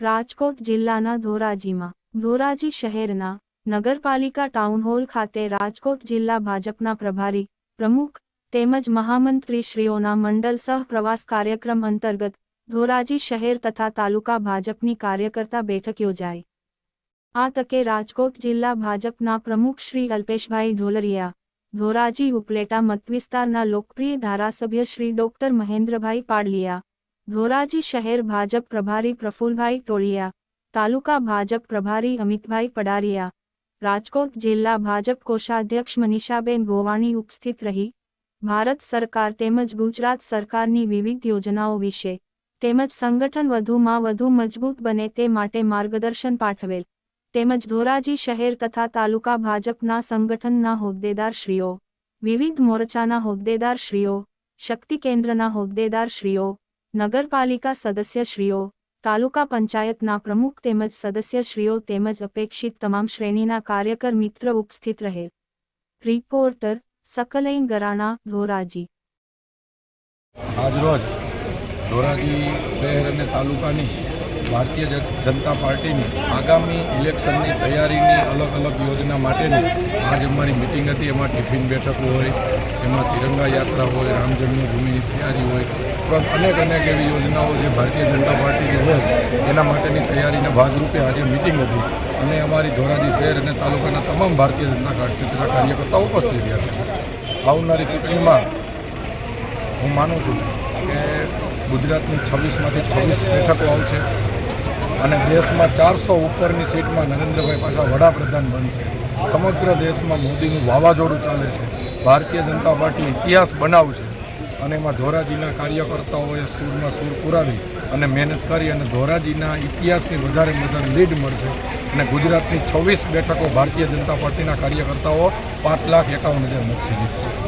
રાજકોટ જિલ્લાના ધોરાજીમાં. ધોરાજી શહેરના નગરપાલિકા ટાઉન હોલ ખાતે રાજકોટ જિલ્લા ભાજપના પ્રભારી, પ્રમુખ તેમજ મહામંત્રીશ્રીઓના મંડળ સહ પ્રવાસ કાર્યક્રમ અંતર્ગત ધોરાજી શહેર તથા તાલુકા ભાજપની કાર્યકર્તા બેઠક યોજાઈ. આ તકે રાજકોટ જિલ્લા ભાજપના પ્રમુખ શ્રી અલ્પેશભાઈ ઢોલરિયા, ધોરાજી ઉપલેટા મતવિસ્તારના લોકપ્રિય ધારાસભ્ય શ્રી ડોક્ટર મહેન્દ્રભાઈ પાડલિયા, ધોરાજી શહેર ભાજપ પ્રભારી પ્રફુલભાઈ ટોળિયા, તાલુકા ભાજપ પ્રભારી અમિતભાઈ પડારિયા, રાજકોટ જિલ્લા ભાજપ કોષાધ્યક્ષ મનીષાબેન ગોવાણી ઉપસ્થિત રહી, ભારત સરકાર તેમજ ગુજરાત સરકારની વિવિધ યોજનાઓ વિશે તેમજ સંગઠન વધુમાં વધુ મજબૂત બને તે માટે માર્ગદર્શન પાઠવેલ. તેમજ ધોરાજી શહેર તથા તાલુકા ભાજપના સંગઠનના હોદ્દેદારશ્રીઓ, વિવિધ મોરચાના હોદ્દેદારશ્રીઓ, શક્તિ કેન્દ્રના હોદ્દેદારશ્રીઓ, નગરપાલિકા સદસ્યશ્રીઓ, તાલુકા પંચાયતના પ્રમુખ તેમજ સદસ્યશ્રીઓ તેમજ અપેક્ષિત તમામ શ્રેણીના કાર્યકર મિત્ર ઉપસ્થિત રહે. રિપોર્ટર સકલૈન ગરાણા, ધોરાજી. આજરોજ ધોરાજી શહેર અને તાલુકાની ભારતીય જન- જનતા પાર્ટીની આગામી ઇલેક્શનની તૈયારીની અલગ અલગ યોજના માટેની આજ અમારી મિટિંગ હતી. એમાં ટિફિન બેઠકો હોય, એમાં તિરંગા યાત્રા હોય રામ જન્મભૂમિની તૈયારી હોય ઉપરાંત અનેક અનેક એવી યોજનાઓ જે ભારતીય જનતા પાર્ટીની હોય, એના માટેની તૈયારીના ભાગરૂપે આજે મિટિંગ હતી. અને અમારી ધોરાજી શહેર અને તાલુકાના તમામ ભારતીય જનતા કાર્યકર્તાઓ ઉપસ્થિત રહ્યા હતા આવનારી ચૂંટણીમાં હું માનું છું કે ગુજરાતની છવ્વીસમાંથી છવ્વીસ બેઠકો આવશે અને દેશમાં ચારસો ઉપરની સીટમાં નરેન્દ્રભાઈ પાછા વડાપ્રધાન બનશે. સમગ્ર દેશમાં મોદીનું વાવાઝોડું ચાલે છે. ભારતીય જનતા પાર્ટી ઇતિહાસ બનાવશે અને એમાં ધોરાજીના કાર્યકર્તાઓએ સૂરમાં સૂર પુરાવી અને મહેનત કરી અને ધોરાજીના ઇતિહાસની વધારે વધારે લીડ મળશે અને ગુજરાતની છવ્વીસ બેઠકો ભારતીય જનતા પાર્ટીના કાર્યકર્તાઓ પાંચ લાખ એકાવન હજાર મતથી જીતશે.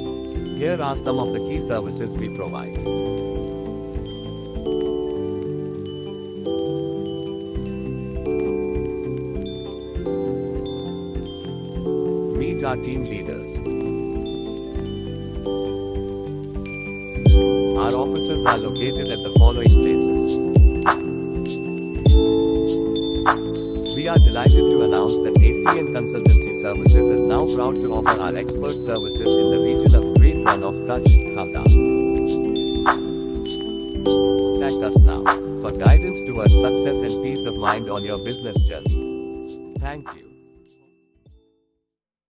Here are some of the key services we provide. Meet our team leaders. Our offices are located at the following places. We are delighted to announce that ACN Consultancy Services is now proud to offer our expert services in the region of Kutch, Khavda. Contact us now for guidance towards success and peace of mind on your business journey. Thank you.